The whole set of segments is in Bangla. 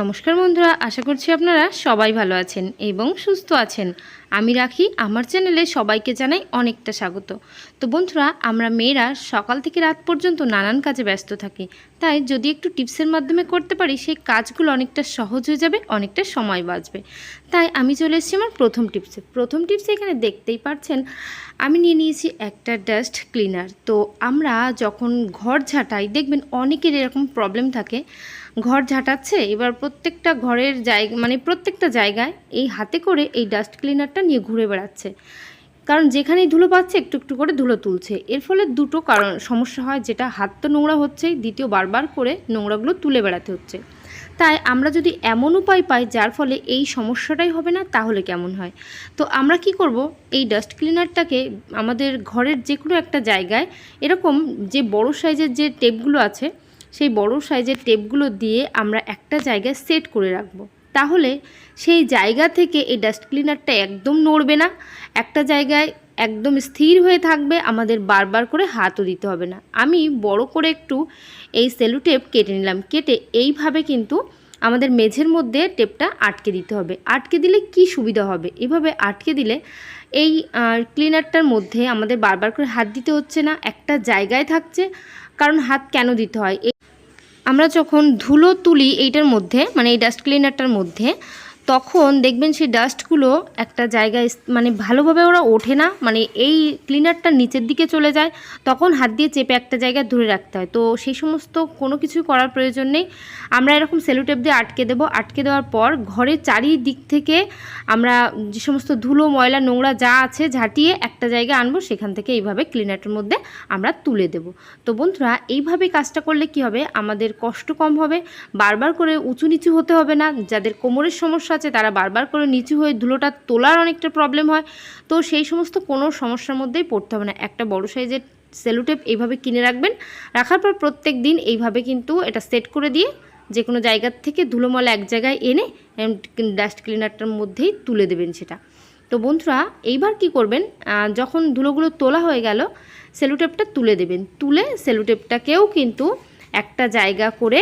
নমস্কার বন্ধুরা, আশা করছি আপনারা সবাই ভালো আছেন এবং সুস্থ আছেন। আমি রাখি, আমার চ্যানেলে সবাইকে জানাই অনেকটা স্বাগত। তো বন্ধুরা, আমরা মেয়েরা সকাল থেকে রাত পর্যন্ত নানান কাজে ব্যস্ত থাকি। তাই যদি একটু টিপসের মাধ্যমে করতে পারি, সেই কাজগুলো অনেকটা সহজ হয়ে যাবে, অনেকটা সময় বাঁচবে। তাই আমি চলে এসেছি আমার প্রথম টিপসে। প্রথম টিপসে এখানে দেখতেই পাচ্ছেন, আমি নিয়ে নিয়েছি একটা ডাস্ট ক্লিনার। তো আমরা যখন ঘর ঝাঁটাই, দেখবেন অনেকের এরকম প্রবলেম থাকে। ঘর ঝাঁটাচ্ছে, এবার প্রত্যেকটা ঘরের জায়গা মানে প্রত্যেকটা জায়গায় এই হাতে করে এই ডাস্ট ক্লিনারটা নিয়ে ঘুরে বেড়াচ্ছে। কারণ যেখানেই ধুলো পাচ্ছে, একটু একটু করে ধুলো তুলছে। এর ফলে দুটো কারণ, সমস্যা হয় যেটা, হাত তো নোংরা হচ্ছেই, দ্বিতীয় বারবার করে নোংরাগুলো তুলে বেড়াতে হচ্ছে। তাই আমরা যদি এমন উপায় পাই যার ফলে এই সমস্যাটাই হবে না, তাহলে কেমন হয়? তো আমরা কি করব? এই ডাস্ট ক্লিনারটাকে আমাদের ঘরের যে কোনো একটা জায়গায়, এরকম যে বড় সাইজের যে টেপগুলো আছে সেই বড় সাইজের টেপগুলো দিয়ে আমরা একটা জায়গায় সেট করে রাখব। তাহলে সেই জায়গা থেকে এই ডাস্ট ক্লিনারটা একদম নড়বে না। একটা জায়গায় একদম স্থির হয়ে থাকবে, আমাদের বারবার করে হাতও দিতে হবে না। আমি বড় করে একটু এই সেলু টেপ কেটে নিলাম। কেটে এইভাবে কিন্তু আমাদের মেঝের মধ্যে টেপটা আটকে দিতে হবে। আটকে দিলে কি সুবিধা হবে? এভাবে আটকে দিলে এই ক্লিনারটার মধ্যে আমাদের বারবার করে হাত দিতে হচ্ছে না। একটা জায়গায় থাকছে, কারণ হাত কেন দিতে হয়? আমরা যখন ধুলো তুলি এইটার মধ্যে মানে এই ডাস্ট ক্লিনারটার মধ্যে তখন দেখবেন সেই ডাস্টগুলো একটা জায়গায় মানে ভালোভাবে ওরা ওঠে না। মানে এই ক্লিনারটা নিচের দিকে চলে যায়, তখন হাত দিয়ে চেপে একটা জায়গায় ধরে রাখতে হয়। তো সেই সমস্ত কোনো কিছু করার প্রয়োজন নেই। আমরা এরকম সেলোটেপ দিয়ে আটকে দেবো। আটকে দেওয়ার পর ঘরের চারিদিক থেকে আমরা যে সমস্ত ধুলো, ময়লা, নোংরা যা আছে ঝাঁটিয়ে একটা জায়গায় আনব। সেখান থেকে এইভাবে ক্লিনারটার মধ্যে আমরা তুলে দেব। তো বন্ধুরা, এইভাবে কাজটা করলে কি হবে? আমাদের কষ্ট কম হবে। বারবার করে উঁচু নিচু হতে হবে না। যাদের কোমরের সমস্যা আছে, তারা বারবার করে নিচু হয়ে ধুলোটা তোলার অনেকটা প্রবলেম হয়। তো সেই সমস্ত কোনো সমস্যার মধ্যেই পড়তে হবে না। একটা বড় সাইজের সেলুটেপ এইভাবে কিনে রাখবেন। রাখার পর প্রত্যেক দিন এইভাবে কিন্তু এটা সেট করে দিয়ে যে কোনো জায়গার থেকে ধুলোমলা এক জায়গায় এনে ডাস্ট ক্লিনারটার মধ্যেই তুলে দেবেন সেটা। তো বন্ধুরা, এইবার কি করবেন? যখন ধুলোগুলো তোলা হয়ে গেল, সেলুটেপটা তুলে দেবেন। তুলে সেলুটেপটাকেও কিন্তু একটা জায়গা করে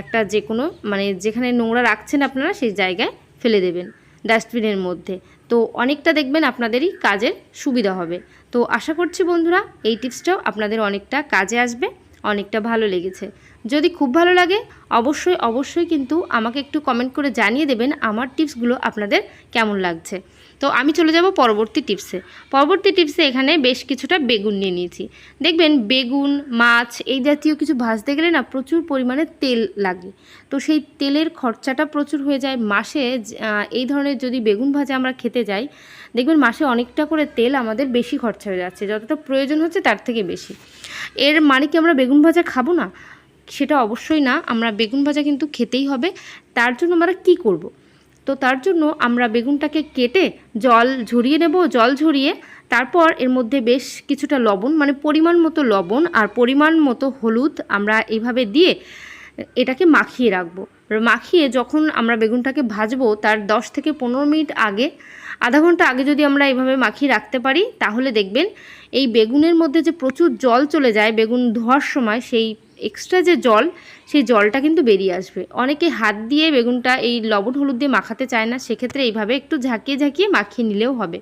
একটা যে কোনো মানে যেখানে নোংরা রাখছেন আপনারা, সেই জায়গায় ফেলে দেবেন ডাস্টবিনের মধ্যে। তো অনেকটা দেখবেন আপনাদেরই কাজের সুবিধা হবে। তো আশা করছি বন্ধুরা, এই টিপসটাও আপনাদের অনেকটা কাজে আসবে, অনেকটা ভালো লেগেছে। যদি খুব ভালো লাগে, অবশ্যই অবশ্যই কিন্তু আমাকে একটু কমেন্ট করে জানিয়ে দেবেন আমার টিপসগুলো আপনাদের কেমন লাগছে। তো আমি চলে যাব পরবর্তী টিপসে পরবর্তী টিপসে এখানে বেশ কিছুটা বেগুন নিয়ে নিয়েছি। দেখবেন বেগুন, মাছ এই জাতীয় কিছু ভাজতে গেলে না প্রচুর পরিমাণে তেল লাগে। তো সেই তেলের খরচাটা প্রচুর হয়ে যায়। মাসে এই ধরনের যদি বেগুন ভাজা আমরা খেতে যাই, দেখবেন মাসে অনেকটা করে তেল আমাদের বেশি খরচা হয়ে যাচ্ছে। যতটা প্রয়োজন হচ্ছে তার থেকে বেশি। এর মানে কি আমরা বেগুন ভাজা খাব না? সেটা অবশ্যই না, আমরা বেগুন ভাজা কিন্তু খেতেই হবে তার জন্য আমরা কি করব। তো তার জন্য আমরা বেগুনটাকে কেটে জল ঝরিয়ে নেব, জল ঝরিয়ে তারপর এর মধ্যে বেশ কিছুটা লবণ মানে পরিমাণ মতো লবণ আর পরিমাণ মতো হলুদ আমরা এইভাবে দিয়ে এটাকে মাখিয়ে রাখব মাখিয়ে যখন আমরা বেগুনটাকে ভাজবো, তার 10 থেকে পনেরো মিনিট আগে, আধা ঘণ্টা আগে যদি আমরা এইভাবে মাখিয়ে রাখতে পারি, তাহলে দেখবেন এই বেগুনের মধ্যে যে প্রচুর জল চলে যায়, বেগুন ধোয়ার সময় সেই এক্সট্রা যে জল, সেই জলটা কিন্তু বেরিয়ে আসবে। অনেকে হাত দিয়ে বেগুনটা এই লবণ হলুদ দিয়ে মাখাতে চায় না, সেক্ষেত্রে এইভাবে একটু ঝাঁকিয়ে ঝাঁকিয়ে মাখিয়ে নিলেও হবে।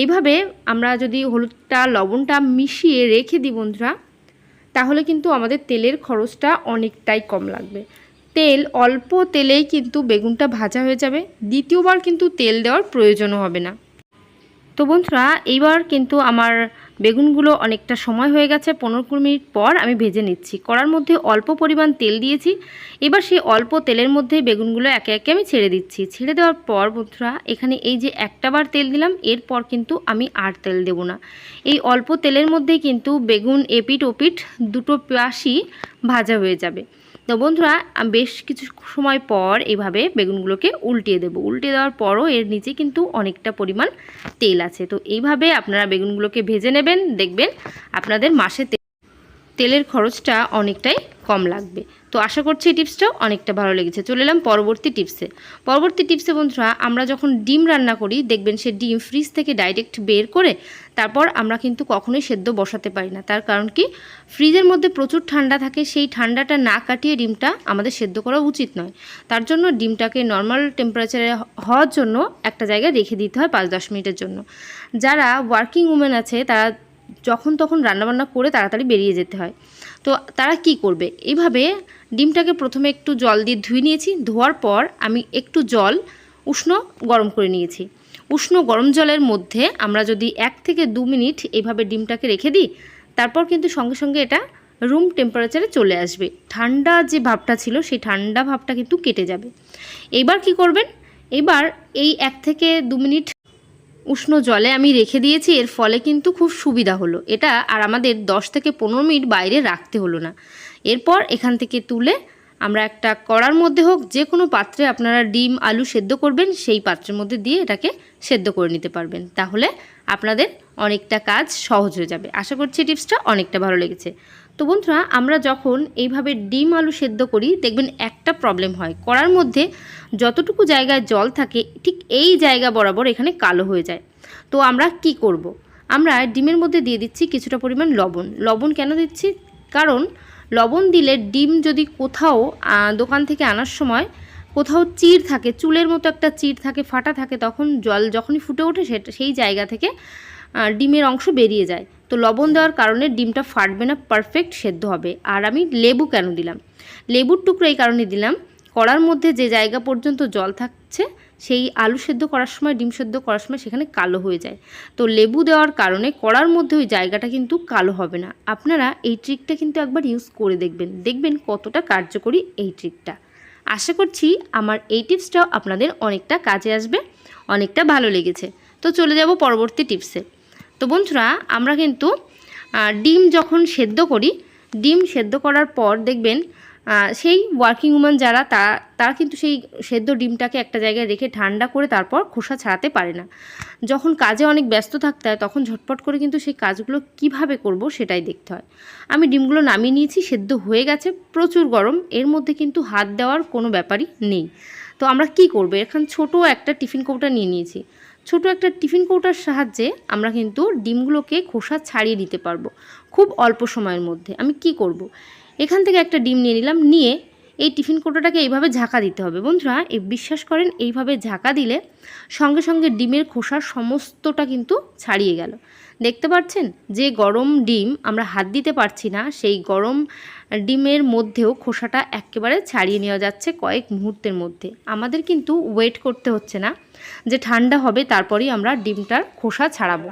এইভাবে আমরা যদি হলুদটা, লবণটা মিশিয়ে রেখে দিই বন্ধুরা, তাহলে কিন্তু আমাদের তেলের খরচটা অনেকটাই কম লাগবে। তেল, অল্প তেলেই কিন্তু বেগুনটা ভাজা হয়ে যাবে। দ্বিতীয়বার কিন্তু তেল দেওয়ার প্রয়োজনও হবে না। তো বন্ধুরা, এইবার কিন্তু আমার বেগুনগুলো অনেকটা সময় হয়ে গেছে, পনেরো কুড়ি মিনিট পর আমি ভেজে নিচ্ছি। কড়ার মধ্যে অল্প পরিমাণ তেল দিয়েছি। এবার সেই অল্প তেলের মধ্যে বেগুনগুলো একে একে আমি ছেড়ে দিচ্ছি। ছেড়ে দেওয়ার পর বন্ধুরা, এখানে এই যে একটা বার তেল দিলাম, এরপর কিন্তু আমি আর তেল দেব না। এই অল্প তেলের মধ্যেই কিন্তু বেগুন এপিট ওপিট দুটো পাশই ভাজা হয়ে যাবে। তো বন্ধুরা বেশ কিছু সময় পর এইভাবে বেগুনগুলোকে উল্টিয়ে দেব। উল্টে দেওয়ার পরও এর নিচে কিন্তু অনেকটা পরিমাণ তেল আছে। তো এইভাবে আপনারা বেগুনগুলোকে ভেজে নেবেন, দেখবেন আপনাদের মাসে তেল তেলের খরচটা অনেকটাই কম লাগবে। তো আশা করছি এই টিপসটাও অনেকটা ভালো লেগেছে। চলে এলাম পরবর্তী টিপসে। পরবর্তী টিপসে, বন্ধুরা, আমরা যখন ডিম রান্না করি, দেখবেন সে ডিম ফ্রিজ থেকে ডাইরেক্ট বের করে তারপর আমরা কিন্তু কখনোই সেদ্ধ বসাতে পারি না। তার কারণ কি? ফ্রিজের মধ্যে প্রচুর ঠান্ডা থাকে, সেই ঠান্ডাটা না কাটিয়ে ডিমটা আমাদের সেদ্ধ করা উচিত নয়। তার জন্য ডিমটাকে নর্মাল টেম্পারেচারে হওয়ার জন্য একটা জায়গায় রেখে দিতে হয় পাঁচ দশ মিনিটের জন্য। যারা ওয়ার্কিং উমেন আছে, তারা যখন তখন রান্নাবান্না করে তাড়াতাড়ি বেরিয়ে যেতে হয়। তো তারা কি করবে? এইভাবে ডিমটাকে প্রথমে একটু জল দিয়ে ধুয়ে নিয়েছি। ধোয়ার পর আমি একটু জল উষ্ণ গরম করে নিয়েছি। উষ্ণ গরম জলের মধ্যে আমরা যদি এক থেকে দু মিনিট এইভাবে ডিমটাকে রেখে দিই, তারপর কিন্তু সঙ্গে সঙ্গে এটা রুম টেম্পারেচারে চলে আসবে। ঠান্ডা যে ভাবটা ছিল, সেই ঠান্ডা ভাবটা কিন্তু কেটে যাবে। এবার কি করবেন? এবার এই এক থেকে দু মিনিট উষ্ণ জলে আমি রেখে দিয়েছি, এর ফলে কিন্তু খুব সুবিধা হলো। এটা আর আমাদের 10 থেকে পনেরো মিনিট বাইরে রাখতে হলো না। এরপর এখান থেকে তুলে আমরা একটা কড়ার মধ্যে হোক, যে কোনো পাত্রে আপনারা ডিম, আলু সেদ্ধ করবেন, সেই পাত্রের মধ্যে দিয়ে এটাকে সেদ্ধ করে নিতে পারবেন। তাহলে আপনাদের অনেকটা কাজ সহজ হয়ে যাবে। আশা করছি টিপসটা অনেকটা ভালো লেগেছে। তো বন্ধুরা, আমরা যখন এইভাবে ডিম আলু সেদ্ধ করি, দেখবেন একটা প্রবলেম হয়। কড়ার মধ্যে যতটুকু জায়গায় জল থাকে, ঠিক এই জায়গা বরাবর এখানে কালো হয়ে যায়। তো আমরা কি করব। আমরা ডিমের মধ্যে দিয়ে দিচ্ছি কিছুটা পরিমাণ লবণ। লবণ কেন দিচ্ছি? কারণ লবণ দিলে ডিম যদি কোথাও দোকান থেকে আনার সময় কোথাও চির থাকে, চুলের মতো একটা চির থাকে, ফাটা থাকে, তখন জল যখনই ফুটে ওঠে, সেটা, সেই জায়গা থেকে ডিমের অংশ বেরিয়ে যায়। তো লবণ দেওয়ার কারণে ডিমটা ফাটবে না পারফেক্ট সেদ্ধ হবে। আর আমি লেবু কেন দিলাম? লেবুর টুকরো এই কারণে দিলাম। কড়ার মধ্যে যে জায়গা পর্যন্ত জল থাকছে, সেই আলু সেদ্ধ করার সময়, ডিম সেদ্ধ করার সময় সেখানে কালো হয়ে যায়। তো লেবু দেওয়ার কারণে কড়ার মধ্যে ওই জায়গাটা কিন্তু কালো হবে না। আপনারা এই ট্রিকটা কিন্তু একবার ইউজ করে দেখবেন। দেখবেন কতটা কার্যকরী এই ট্রিকটা আশা করছি আমার এই টিপসটাও আপনাদের অনেকটা কাজে আসবে, অনেকটা ভালো লেগেছে। তো চলে যাব পরবর্তী টিপসে তো বন্ধুরা, আমরা কিন্তু ডিম যখন সেদ্ধ করি, ডিম সেদ্ধ করার পর দেখবেন সেই ওয়ার্কিং উম্যান যারা, তা, তারা কিন্তু সেই সেদ্ধ ডিমটাকে একটা জায়গায় রেখে ঠান্ডা করে তারপর খোসা ছাড়াতে পারে না। যখন কাজে অনেক ব্যস্ত থাকতে হয়, তখন ঝটপট করে কিন্তু সেই কাজগুলো কীভাবে করব সেটাই দেখতে হয়। আমি ডিমগুলো নামিয়ে নিয়েছি, সেদ্ধ হয়ে গেছে, প্রচুর গরম, এর মধ্যে কিন্তু হাত দেওয়ার কোনো ব্যাপারই নেই। তো আমরা কি করব? এখান ছোট একটা টিফিন কৌটা নিয়ে নিয়েছি। ছোট একটা টিফিন কৌটার সাহায্যে আমরা কিন্তু ডিমগুলোকে খোসা ছাড়িয়ে দিতে পারব, খুব অল্প সময়ের মধ্যে আমি কি করব। এখান থেকে একটা ডিম নিয়ে নিলাম, নিয়ে এই টিফিন কৌটোটাকে এইভাবে ঝাঁকা দিতে হবে। বন্ধুরা এই বিশ্বাস করেন, এইভাবে ঝাঁকা দিলে সঙ্গে সঙ্গে ডিমের খোসার সমস্তটা কিন্তু ছাড়িয়ে গেল। দেখতে পাচ্ছেন, যে গরম ডিম আমরা হাত দিতে পারছি না, সেই গরম ডিমের মধ্যেও খোসাটা একেবারে ছাড়িয়ে নেওয়া যাচ্ছে কয়েক মুহূর্তের মধ্যে। আমাদের কিন্তু ওয়েট করতে হচ্ছে না, যে ঠান্ডা হবে তারপরেই আমরা ডিমটার খোসা ছাড়াবো।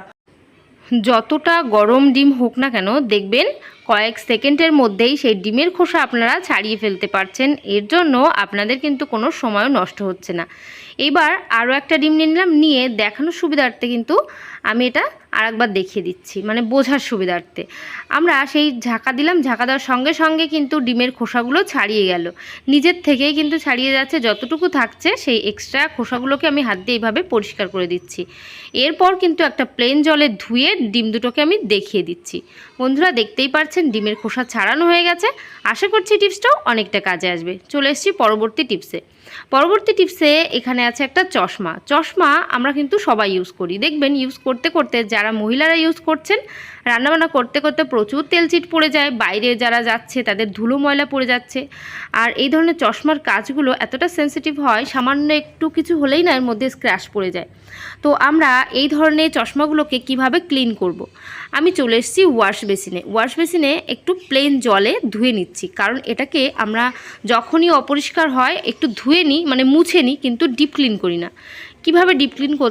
যতটা গরম ডিম হোক না কেন, দেখবেন কয়েক সেকেন্ডের মধ্যেই সেই ডিমের খোসা আপনারা ছাড়িয়ে ফেলতে পারছেন। এর জন্য আপনাদের কিন্তু কোনো সময়ও নষ্ট হচ্ছে না। এবার আরও একটা ডিম নিয়ে নিলাম, নিয়ে দেখানোর সুবিধার্থে কিন্তু আমি এটা আরেকবার দেখিয়ে দিচ্ছি মানে বোঝার সুবিধার্থে। আমরা সেই ঝাঁকা দিলাম, ঝাঁকা দেওয়ার সঙ্গে সঙ্গে কিন্তু ডিমের খোসাগুলো ছাড়িয়ে গেল। নিজের থেকেই কিন্তু ছাড়িয়ে যাচ্ছে, যতটুকু থাকছে সেই এক্সট্রা খোসাগুলোকে আমি হাত দিয়ে এইভাবে পরিষ্কার করে দিচ্ছি। এরপর কিন্তু একটা প্লেন জলে ধুয়ে ডিম দুটোকে আমি দেখিয়ে দিচ্ছি। বন্ধুরা দেখতেই পারছেন, ডিমের খোসা ছাড়ানো হয়ে গেছে। আশা করছি টিপসটাও অনেকটা কাজে আসবে। চলে এসেছি পরবর্তী টিপসে। পরবর্তী টিপসে এখানে আছে একটা চশমা। চশমা আমরা কিন্তু সবাই ইউজ করি। দেখবেন ইউজ করতে করতে যারা মহিলারা ইউজ করছেন, রান্নাবান্না করতে করতে প্রচুর তেলচিট পড়ে যায়, বাইরে যারা যাচ্ছে তাদের ধুলো ময়লা পড়ে যাচ্ছে। আর এই ধরনের চশমার কাজগুলো এতটা সেন্সিটিভ হয়, সামান্য একটু কিছু হলেই না এর মধ্যে স্ক্র্যাচ পড়ে যায়। তো আমরা এই ধরনের চশমাগুলোকে কীভাবে ক্লিন করব। আমি চলে এসেছি ওয়াশ বেসিনে ওয়াশ বেসিনে একটু প্লেন জলে ধুয়ে নিচ্ছি। কারণ এটাকে আমরা যখনই অপরিষ্কার হয়, একটু ধুয়ে নিই মানে মুছে নিই, কিন্তু ডিপ ক্লিন করি না। কীভাবে ডিপ ক্লিন কর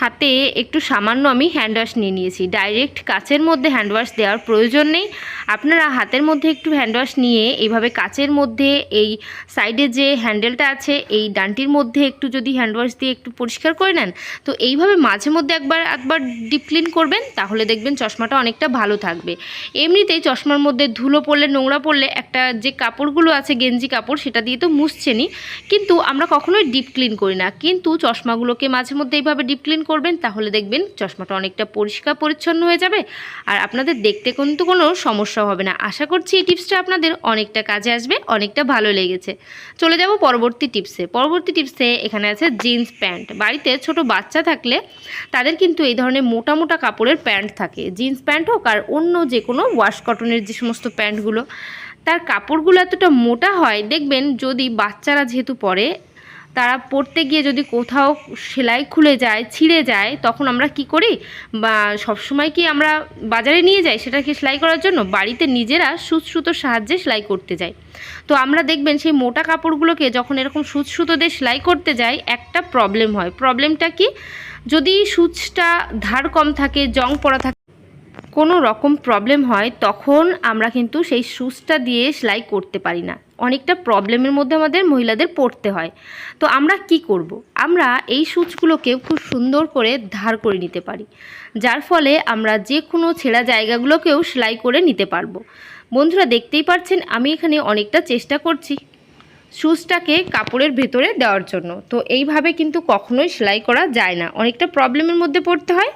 হাতে একটু সামান্য আমি হ্যান্ড ওয়াশ নিয়ে নিয়েছি। ডাইরেক্ট কাচের মধ্যে হ্যান্ড ওয়াশ দেওয়ার প্রয়োজন নেই। আপনারা হাতের মধ্যে একটু হ্যান্ড ওয়াশ নিয়ে এইভাবে কাচের মধ্যে এই সাইডে যে হ্যান্ডেলটা আছে, এই ডানটির মধ্যে একটু যদি হ্যান্ড ওয়াশ দিয়ে একটু পরিষ্কার করে নেন, তো এইভাবে মাঝে মধ্যে একবার একবার ডিপ ক্লিন করবেন, তাহলে দেখবেন চশমাটা অনেকটা ভালো থাকবে। এমনিতেই চশমার মধ্যে ধুলো পড়লে, নোংরা পড়লে একটা যে কাপড়গুলো আছে, গেঞ্জি কাপড়, সেটা দিয়ে তো মুছছেনই। কিন্তু আমরা কখনোই ডিপ ক্লিন করি না। কিন্তু চশমাগুলোকে মাঝে মধ্যে এইভাবে ডিপ ক্লিন করবেন, তাহলে দেখবেন চশমাটা অনেকটা পরিষ্কার পরিচ্ছন্ন হয়ে যাবে আর আপনাদের দেখতে কিন্তু কোনো সমস্যা হবে না। আশা করছি এই টিপসটা আপনাদের অনেকটা কাজে আসবে, অনেকটা ভালো লেগেছে। চলে যাব পরবর্তী টিপসে। পরবর্তী টিপসে এখানে আছে জিন্স প্যান্ট। বাড়িতে ছোট বাচ্চা থাকলে তাদের কিন্তু এই ধরনের মোটা মোটা কাপড়ের প্যান্ট থাকে। জিন্স প্যান্ট হোক আর অন্য যে কোনো ওয়াশ কটনের যে সমস্ত প্যান্টগুলো, তার কাপড়গুলো এতটা মোটা হয়, দেখবেন যদি বাচ্চারা যেহেতু পরে তারা পড়তে গিয়ে যদি কোথাও সেলাই খুলে যায়, ছিঁড়ে যায়, তখন আমরা কি করি? বা সবসময় কি আমরা বাজারে নিয়ে যাই সেটাকে সেলাই করার জন্য? বাড়িতে নিজেরা সুচ সুতোর সাহায্যে সেলাই করতে যাই। তো আমরা দেখবেন সেই মোটা কাপড়গুলোকে যখন এরকম সুচ সুতো দিয়ে সেলাই করতে যাই, একটা প্রবলেম হয়। প্রবলেমটা কি? যদি সুচটা ধার কম থাকে, জং পড়া থাকে, কোনো রকম প্রবলেম হয়, তখন আমরা কিন্তু সেই সুচটা দিয়ে সেলাই করতে পারি না। অনেকটা প্রবলেমের মধ্যে আমাদের মহিলাদের পড়তে হয়। তো আমরা কি করব। আমরা এই সুচগুলোকে খুব সুন্দর করে ধার করে নিতে পারি। যার ফলে আমরা যে কোনো ছেঁড়া জায়গাগুলোকেও সেলাই করে নিতে পারব। বন্ধুরা দেখতেই পাচ্ছেন, আমি এখানে অনেকটা চেষ্টা করছি সুচটাকে কাপড়ের ভেতরে দেওয়ার জন্য। তো এইভাবে কিন্তু কখনোই সেলাই করা যায় না। অনেকটা প্রবলেমের মধ্যে পড়তে হয়।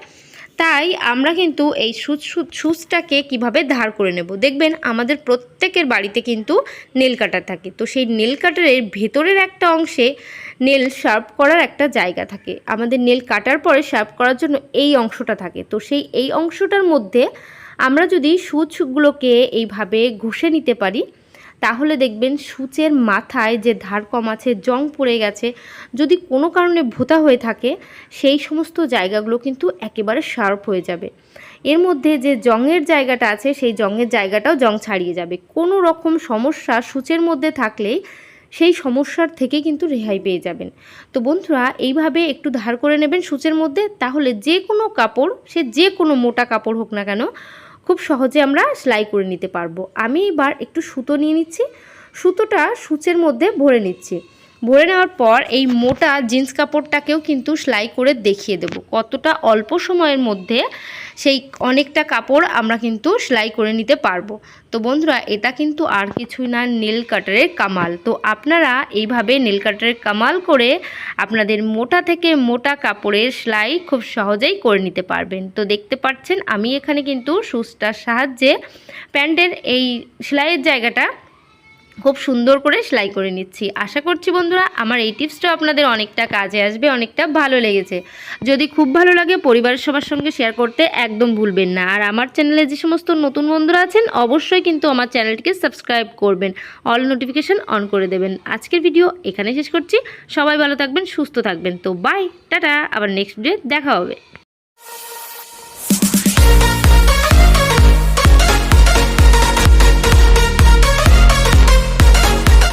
তাই আমরা কিন্তু এই সুচ সুচটাকে কীভাবে ধার করে নেব? দেখবেন আমাদের প্রত্যেকের বাড়িতে কিন্তু নেল কাটার থাকে। তো সেই নেল কাটারের ভেতরের একটা অংশে নেল শার্প করার একটা জায়গা থাকে। আমাদের নেল কাটার পরে শার্প করার জন্য এই অংশটা থাকে। তো সেই এই অংশটার মধ্যে আমরা যদি সুচগুলোকে এইভাবে ঘষে নিতে পারি তাহলে দেখবেন সূচের মাথায় যে ধার কম আছে, জং পড়ে গেছে, যদি কোনো কারণে ভোতা হয়ে থাকে, সেই সমস্ত জায়গাগুলো কিন্তু একেবারে শার্প হয়ে যাবে। এর মধ্যে যে জংয়ের জায়গাটা আছে, সেই জংয়ের জায়গাটাও জং ছাড়িয়ে যাবে। কোনো রকম সমস্যা সূচের মধ্যে থাকলেই সেই সমস্যার থেকে কিন্তু রেহাই পেয়ে যাবেন। তো বন্ধুরা, এইভাবে একটু ধার করে নেবেন সূচের মধ্যে, তাহলে যে কোনো কাপড়, সে যে কোনো মোটা কাপড় হোক না কেন খুব সহজে আমরা সেলাই করে নিতে পারব। আমি এবার একটু সুতো নিয়ে নিচ্ছি। সুতোটা সূচের মধ্যে ভরে নিচ্ছি। ভরে নেওয়ার পর এই মোটা জিন্স কাপড়টাকেও কিন্তু সেলাই করে দেখিয়ে দেব। কতটা অল্প সময়ের মধ্যে সেই অনেকটা কাপড় আমরা কিন্তু সেলাই করে নিতে পারব। তো বন্ধুরা, এটা কিন্তু আর কিছুই না, নেল কাটারের কামাল। তো আপনারা এইভাবে নেল কাটারের কামাল করে আপনাদের মোটা থেকে মোটা কাপড়ের সেলাই খুব সহজেই করে নিতে পারবেন। তো দেখতে পাচ্ছেন, আমি এখানে কিন্তু সুচটার সাহায্যে প্যান্টের এই সেলাইয়ের জায়গাটা খুব সুন্দর করে সেলাই করে নিচ্ছি। আশা করছি বন্ধুরা, আমার এই টিপসটা আপনাদের অনেকটা কাজে আসবে, অনেকটা ভালো লেগেছে। যদি খুব ভালো লাগে পরিবারের সবার সঙ্গে শেয়ার করতে একদম ভুলবেন না। আর আমার চ্যানেলে যে সমস্ত নতুন বন্ধুরা আছেন, অবশ্যই কিন্তু আমার চ্যানেলটিকে সাবস্ক্রাইব করবেন, অল নোটিফিকেশান অন করে দেবেন। আজকের ভিডিও এখানে শেষ করছি। সবাই ভালো থাকবেন, সুস্থ থাকবেন। তো বাই, টাটা, আবার নেক্সট ভিডিও দেখা হবে।